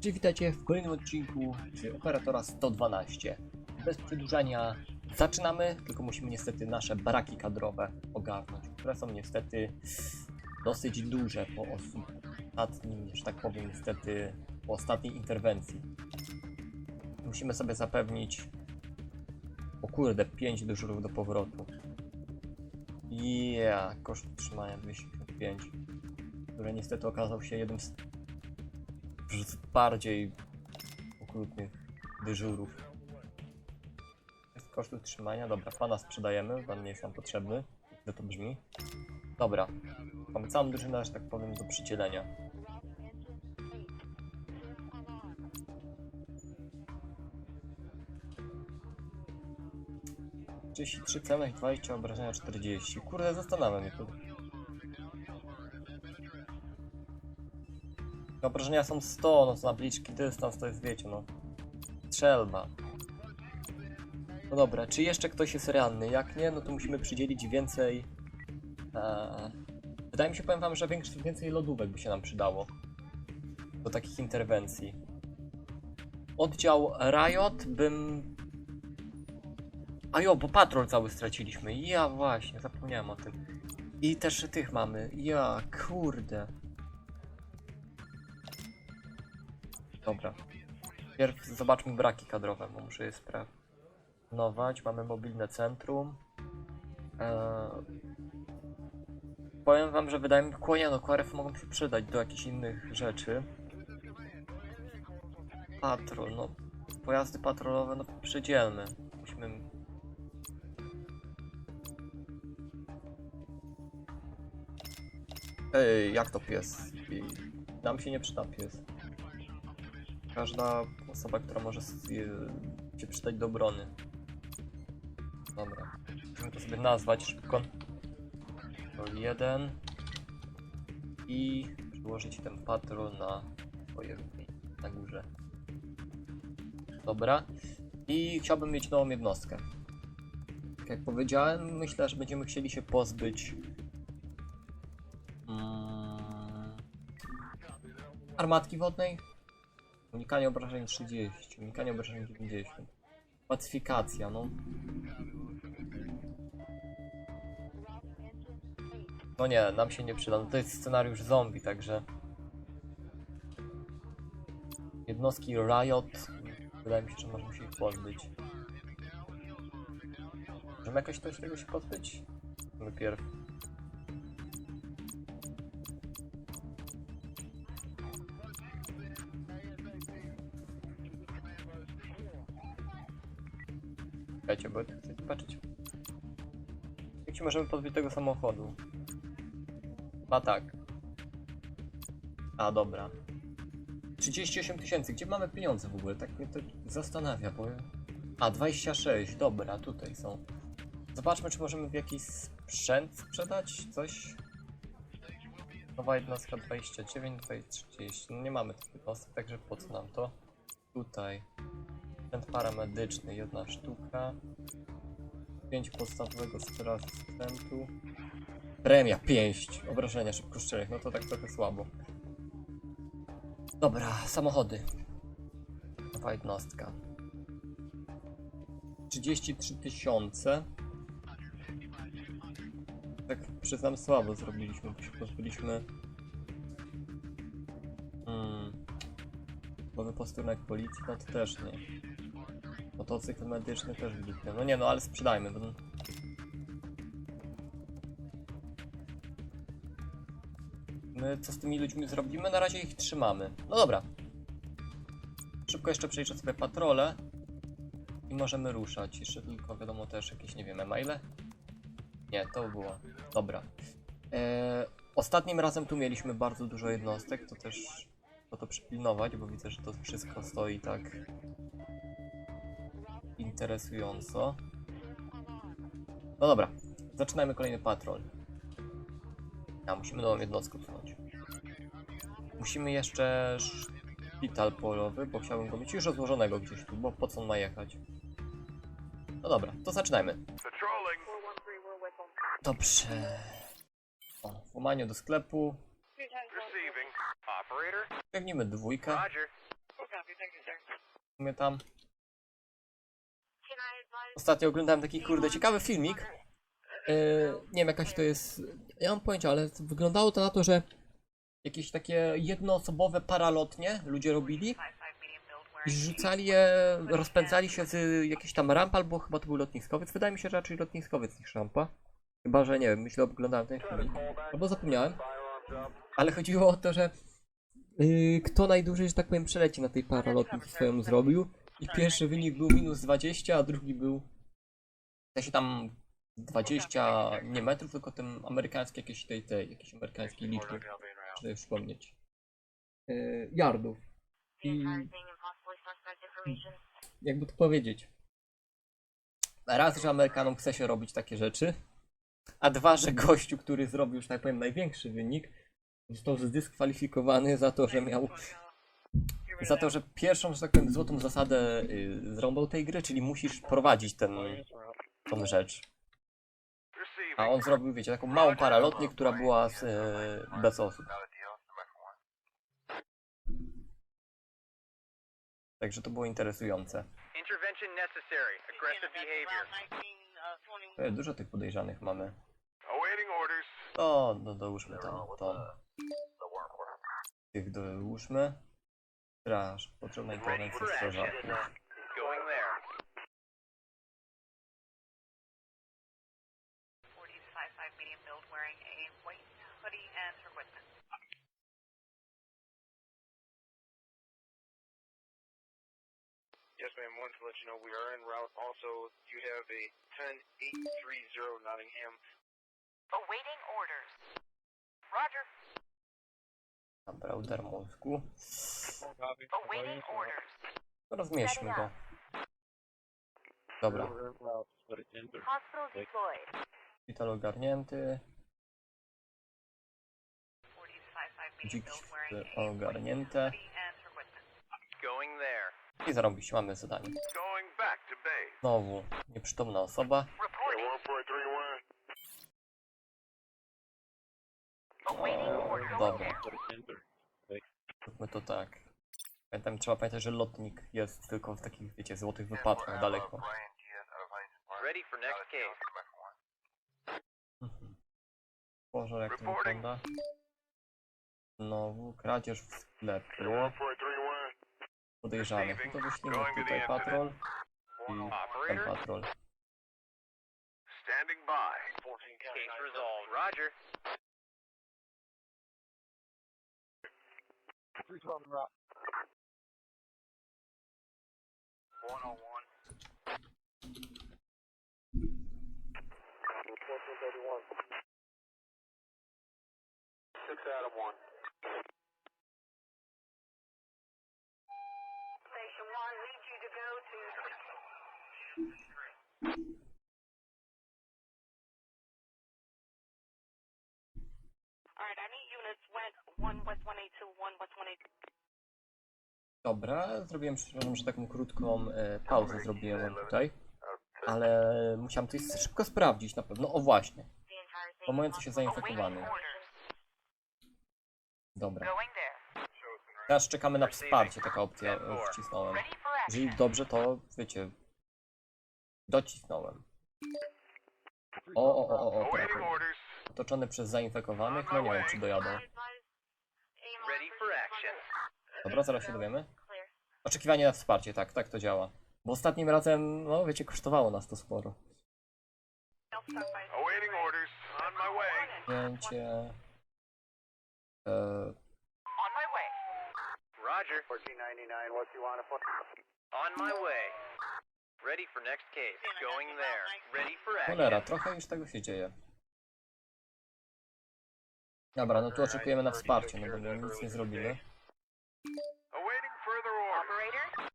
Cześć, witajcie w kolejnym odcinku z Operatora 112. Bez przedłużania zaczynamy, tylko musimy niestety nasze baraki kadrowe ogarnąć, które są niestety dosyć duże po ostatnim, że tak powiem, niestety po ostatniej interwencji. Musimy sobie zapewnić, o kurde, 5 dyżurów do powrotu. Yeah, koszt utrzymania 205, który niestety okazał się jednym z z bardziej okrutnych dyżurów. Jest koszt utrzymania. Dobra, pana sprzedajemy, pan nie jest nam potrzebny. Jak to brzmi. Dobra, mamy całą drużynę, że tak powiem, do przydzielenia. Trzydzieści trzy celnych, 20 obrażenia 40. Kurde, zastanawiam mnie Obrażenia są 100, no to na bliski dystans to jest, wiecie, no. Strzelba. No dobra, czy jeszcze ktoś jest ranny? Jak nie, no to musimy przydzielić więcej... E, wydaje mi się, powiem wam, że większy, więcej lodówek by się nam przydało. Do takich interwencji. Oddział Riot bym... A jo, bo patrol cały straciliśmy. Ja właśnie, zapomniałem o tym. I też tych mamy. Ja, kurde. Dobra. Pierw zobaczmy braki kadrowe, bo muszę je sprawnować. Mamy mobilne centrum. Eee... Powiem wam, że wydaje mi się, kłonie, no KRF mogą się przydać do jakichś innych rzeczy. Patrol, no. Pojazdy patrolowe, no przydzielmy. Musimy... Ej, jak to pies? Nam się nie przyda pies każda osoba, która może się przydać do obrony. Dobra. Musimy to sobie nazwać szybko. To jeden. I przyłożyć ten patrol na swoje na górze. Dobra. I chciałbym mieć nową jednostkę. Tak jak powiedziałem, myślę, że będziemy chcieli się pozbyć mm, armatki wodnej, Unikanie obrażeń 30, unikanie obrażeń 90. Pacyfikacja, no. No nie, nam się nie przyda. No to jest scenariusz zombie, także... Jednostki Riot, wydaje mi się, że możemy się ich pozbyć. Możemy jakoś coś tego się pozbyć? Najpierw. Czekajcie, bo chcę patrzeć. Jak się możemy pozbyć tego samochodu? A tak. A dobra. 38 tysięcy. Gdzie mamy pieniądze w ogóle? Tak mnie to zastanawia, bo... A, 26. Dobra, tutaj są. Zobaczmy, czy możemy w jakiś sprzęt sprzedać? Coś? Nowa jednostka 29, 30. No nie mamy tych jednostek, także po co nam to? Tutaj. Sprzęt paramedyczny, jedna sztuka. 5 podstawowego sprzętu. Premia, pięść. Obrażenia szybkoszczelnych, no to tak trochę słabo. Dobra, samochody. Nowa jednostka. 33 tysiące. Tak, przyznam, słabo zrobiliśmy, bo się pozbyliśmy... posterunek policji, no to też nie. Motocykl medyczny też w dupie. No nie no, ale sprzedajmy. Bo... My co z tymi ludźmi zrobimy? Na razie ich trzymamy. No dobra. Szybko jeszcze przejrzę sobie patrole. I możemy ruszać. Jeszcze tylko wiadomo też jakieś, nie wiem, e-maile? Nie, to było. Dobra. Eee, ostatnim razem tu mieliśmy bardzo dużo jednostek, to też to to przypilnować, bo widzę, że to wszystko stoi tak interesująco. No dobra, zaczynajmy kolejny patrol. A, musimy nową jednostkę usunąć. Musimy jeszcze szpital polowy, bo chciałbym go mieć już rozłożonego gdzieś tu, bo po co on ma jechać? No dobra, to zaczynajmy. Dobrze. O, włamanie do sklepu. Pewnimy dwójkę. Sumie tam. Ostatnio oglądałem taki kurde ciekawy filmik. Yy, nie wiem jakaś to jest. Ja mam pojęcia, ale wyglądało to na to, że jakieś takie jednoosobowe paralotnie ludzie robili i rzucali je, rozpędzali się z jakiejś tam ramp, albo chyba to był lotniskowiec. Wydaje mi się, że raczej lotniskowiec niż rampa. Chyba, że nie wiem, myślę, oglądałem ten filmik. Albo zapomniałem. Ale chodziło o to, że yy, kto najdłużej, że tak powiem, przeleci na tej paralotni swoją zrobił. I pierwszy wynik był minus 20, a drugi był w sensie tam 20 nie metrów, tylko tym amerykańskie jakieś tej, tej jakieś amerykańskie liczby, sobie przypomnieć. Yy, yardów. I jakby to powiedzieć. Raz, że Amerykanom chce się robić takie rzeczy, a dwa, że gościu, który zrobił, już tak powiem, największy wynik, został zdyskwalifikowany za to, że miał za to, że pierwszą, że tak powiem, złotą zasadę y, zrąbał tej gry, czyli musisz prowadzić ten, tą rzecz. A on zrobił, wiecie, taką małą paralotnię, która była z, y, bez osób. Także to było interesujące. Behavior. E, Dużo tych podejrzanych mamy. Awaiting orders. To, no, dołóżmy tam, to. Tych dołóżmy. Straż, potrzebna Ready interwencja for action. strażaków. Going there. 40-55 medium build wearing a white hoodie and equipment. Yes, ma'am. Wanted to let you know we are en route. Also, you have a 10830 Nottingham. Awaiting orders. Roger. Dobra, udar mózgu. Awaiting orders. Rozmieśćmy go. Dobra, Hospital deployed. szpital ogarnięty. 40-55 medium Dzik build wearing a ogarnięte. Going there. I zarobić, mamy zadanie. Znowu nieprzytomna osoba. Dobra, zróbmy to tak. Pamiętam, trzeba pamiętać, że lotnik jest tylko w takich, wiecie, złotych wypadkach daleko. Ready for next case. Mhm. Pożar jak to wygląda. Znowu kradzież w sklepie. Podejrzanych. No to wyślimy tutaj patrol i ten patrol. Standing by. Case resolved. Roger. One on one. Six out of one. Station 1 needs you to go to... Alright, I need units went 1 West 182, 1 West 182. Dobra, zrobiłem, przepraszam, że taką krótką e, pauzę zrobiłem tutaj. Ale musiałem coś szybko sprawdzić na pewno. O właśnie. The entire thing. Po momencie się zainfekowany. Dobra. Teraz czekamy na wsparcie, taka opcja e, wcisnąłem. Jeżeli dobrze, to wiecie. Docisnąłem. O, o, o, o, o, tak. Otoczony przez zainfekowanych, no nie wiem czy dojadą. Dobra, zaraz się dowiemy. Oczekiwanie na wsparcie, tak, tak to działa. Bo ostatnim razem, no wiecie, kosztowało nas to sporo. Awaiting orders. On my way. Zdjęcie. E. Roger. 1499, what you want to On my way. Ready for next case. Going there. Ready for cholera, action. trochę już tego się dzieje. Dobra, no tu oczekujemy na wsparcie, no bo my nic nie zrobimy.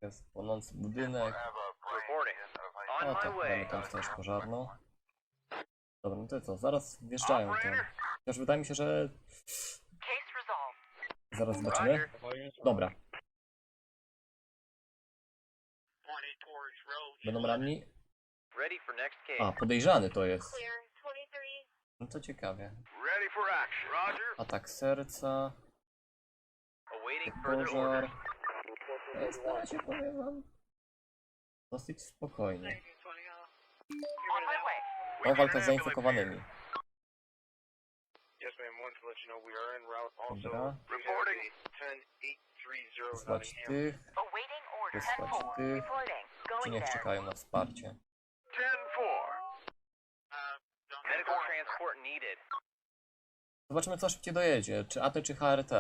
Jest płonący budynek. Reporting. On O my tak, mamy way. tam straż pożarną. Dobra, no to co, zaraz wjeżdżają tam. Chociaż wydaje mi się, że zaraz zobaczymy. Dobra, będą ranni. A, podejrzany to jest. Clear. 23. No to ciekawie. Atak serca, pożar. jest na razie, powiem wam, dosyć spokojnie. On my way. O, walka z zainfekowanymi. Yes, ma'am. Wanted to let you know we are en route. Also, Dobra. we have a 10830 Wysłać tych, Awaiting order. wysłać tych, czy niech czekają na wsparcie. 10-4. Medical transport needed. Zobaczymy co szybciej dojedzie, czy AT czy HRT.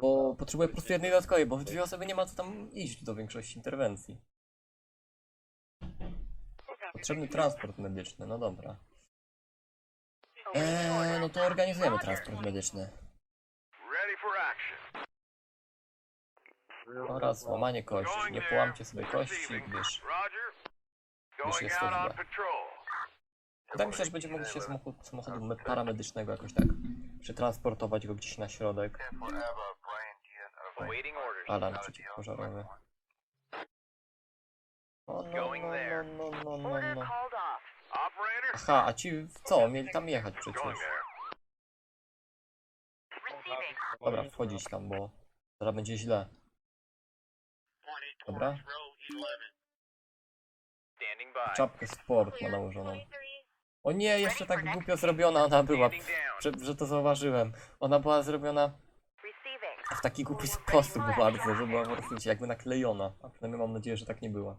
Bo potrzebuję po prostu jednej dodatkowej, bo w dwie osoby nie ma co tam iść do większości interwencji. Potrzebny transport medyczny, no dobra. Eee, no to organizujemy transport medyczny. Oraz łamanie kości. Nie połamcie sobie kości, gdyż. Już jest to źle. Wydaje mi się, że będziemy mogli się samochód, samochodu me- paramedycznego jakoś tak przetransportować go gdzieś na środek. Alarm przeciwpożarowy. O, no, no, no, no, no, no, no. Aha, a ci w co? Mieli tam jechać przecież. Dobra, wchodzić tam, bo zaraz będzie źle. Dobra? Czapkę sport ma nałożoną. O nie, jeszcze tak głupio zrobiona ona była, że, że to zauważyłem. Ona była zrobiona w taki głupi sposób bardzo, że była wiecie, jakby naklejona. A przynajmniej mam nadzieję, że tak nie była.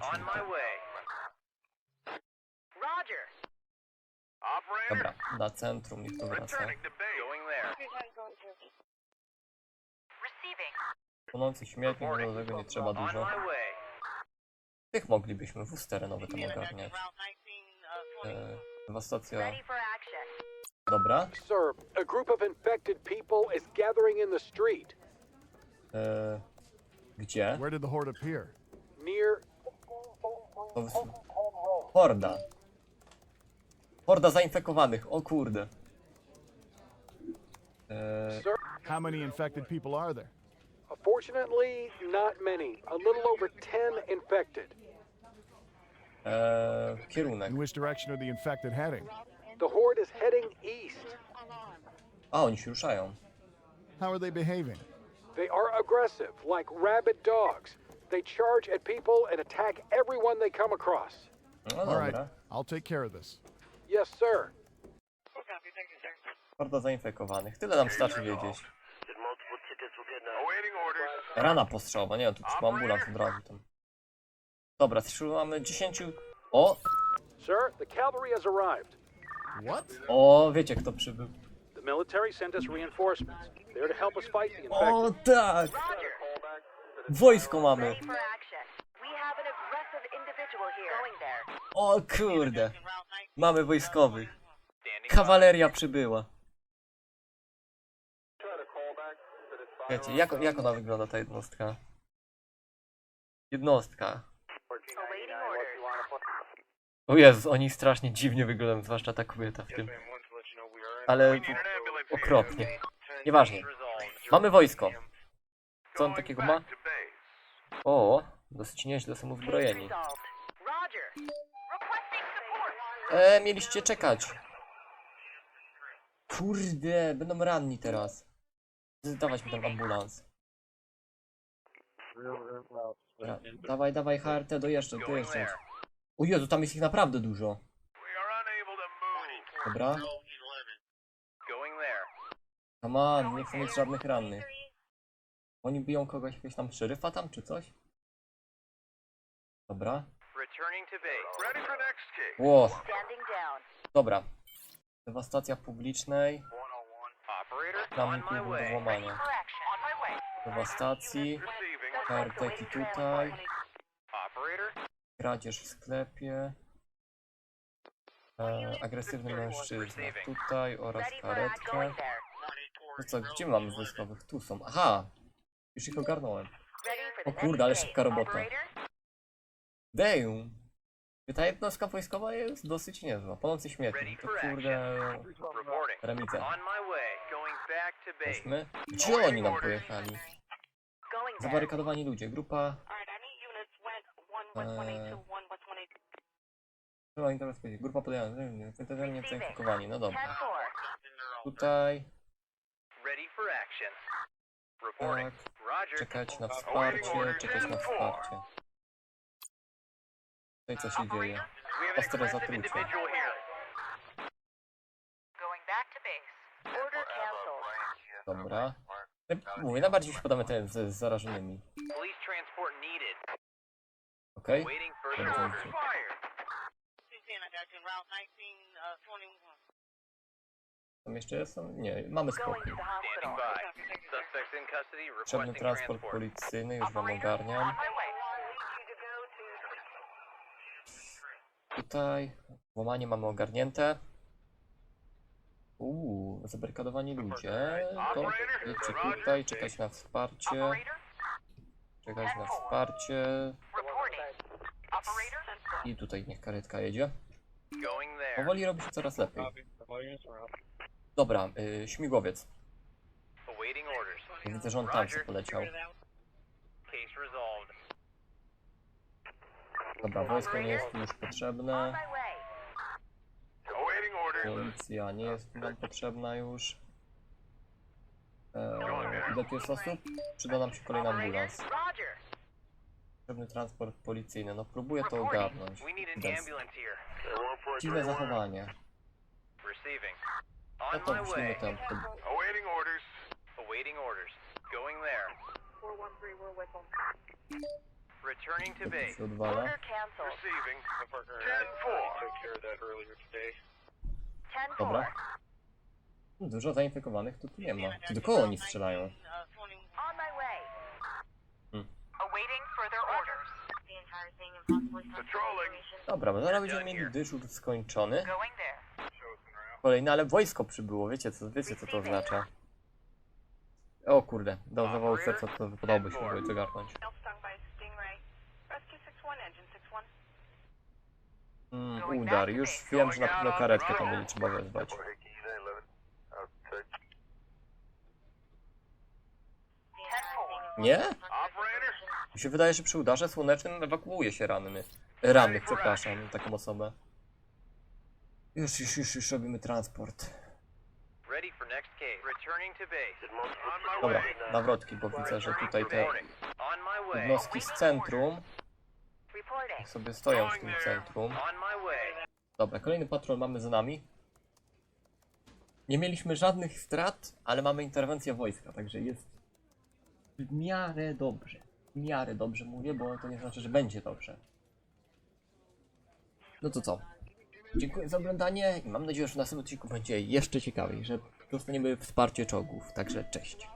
Ci. Dobra, na centrum, niech to wraca. Płonący śmietnik, do tego nie trzeba dużo. Tych moglibyśmy wóz terenowy tam ogarniać. E, dewastacja, Ready for action. dobra. Sir, a group of infected people is gathering in the street E, gdzie? Where did the horde appear? near. Horda. Horda zainfekowanych, o kurde. E, Sir, How many infected people are there? unfortunately, not many. A little over 10 infected. Uh, e, kierunek. In which direction are the infected heading? The horde is heading east. A, oni się ruszają. How are they behaving? They are aggressive, like rabid dogs. They charge at people and attack everyone they come across. No All right, dobra. I'll take care of this. Yes, sir. Horda zainfekowanych. Tyle nam starczy wiedzieć. Awaiting orders. Rana postrzałowa, nie, tu trzeba ambulans od razu tam. Dobra, mamy 10... O! Sir, the cavalry has arrived. What? O, wiecie kto przybył. The military sent us reinforcements. They're to help us fight the O infected. tak! Wojsko mamy! Ready for action. We have an aggressive individual here. Going there. O kurde! Mamy wojskowych. Kawaleria przybyła. Wiecie, jak, jak ona wygląda ta jednostka? Jednostka. O Jezus, oni strasznie dziwnie wyglądają, zwłaszcza ta kobieta w tym. Ale okropnie. 10 Nieważnie. Resolved. Mamy wojsko. Co on takiego ma? O, dosyć nieźle są uzbrojeni. E, mieliście czekać. Kurde, będą ranni teraz. Dawać mi ten ambulans. Dawaj, dawaj HRT, dojeżdżać, dojeżdżać. O Jezu, tam jest ich naprawdę dużo. Dobra, come on, nie chcę mieć żadnych rannych. Oni biją kogoś, jakiegoś tam szeryfa tam, czy coś? Dobra. Ło, dobra. Dewastacja publicznej. Tam tu my do włamania. Dewastacji. Receiving. Karteki tutaj. Kradzież w sklepie. E, agresywny mężczyzna tutaj oraz karetkę. No co, gdzie mamy wojskowych? Tu są. Aha! Już ich ogarnąłem. O kurde, ale szybka robota. Damn! Ta jednostka wojskowa jest dosyć niezła. Płonący śmietnik. To kurde... Weźmy. Gdzie oni nam pojechali? Zabarykadowani ludzie. Grupa... Alright, I need units went one west 182, one west 182. Była interwencja. Grupa podjęta. Zainfekowani. No dobra. 10-4. Tutaj... Tak, czekać na wsparcie, czekać na wsparcie. No i co się dzieje? Ostre zatrucie. Dobra. E, Mówię, najbardziej się podoba ten z, z zarażonymi. Police transport needed. Okej? Waiting further orders. Route 1921. Tam jeszcze są? Nie, mamy spokój. Standing by. Suspects in custody Potrzebny requesting transport transport. policyjny, już wam ogarniam. Tutaj włamanie mamy ogarnięte. Uuu, zabarykadowani ludzie. To jedźcie tutaj, czekać na wsparcie. Czekać na wsparcie. I tutaj niech karetka jedzie. Powoli robi się coraz lepiej. Dobra, y, śmigłowiec. Widzę, że on tam sobie poleciał. Dobra, wojsko nie jest tu już potrzebne. Policja nie jest nam potrzebna już. Eee, ile tu jest osób? Przyda nam się kolejny ambulans. Potrzebny transport policyjny. No próbuję to ogarnąć. Bez. Dziwne zachowanie. Receiving. No to my wyślijmy way. ten. To, Awaiting orders. Awaiting orders. Going there. 413, we're with them. Returning to base. odwala. canceled. Receiving. My partner and I took care of that earlier today. 10 Dobra. Dużo zainfekowanych to tu nie ma. Czy do kogo oni strzelają? On my way. Hmm. Awaiting further orders. The entire thing and possibly Patrolling. Dobra, bo zaraz będziemy mieli dyżur skończony. Going there. Kolejny, ale wojsko przybyło, wiecie co, wiecie co to oznacza. O kurde, do zawału serca to wypadałoby się było zagarnąć. stung by Mm, udar, już wiem, że na pewno karetkę tam będzie trzeba wezwać. Nie? Mi się wydaje, że przy udarze słonecznym ewakuuje się ranny. Rannych, przepraszam, taką osobę. Już, już, już, już robimy transport. Dobra, nawrotki, bo widzę, że tutaj te jednostki z centrum. Niech sobie stoją w tym centrum. Dobra, kolejny patrol mamy za nami. Nie mieliśmy żadnych strat, ale mamy interwencję wojska, także jest w miarę dobrze. W miarę dobrze mówię, bo to nie znaczy, że będzie dobrze. No to co? Dziękuję za oglądanie i mam nadzieję, że w następnym odcinku będzie jeszcze ciekawiej, że dostaniemy wsparcie czołgów. Także cześć.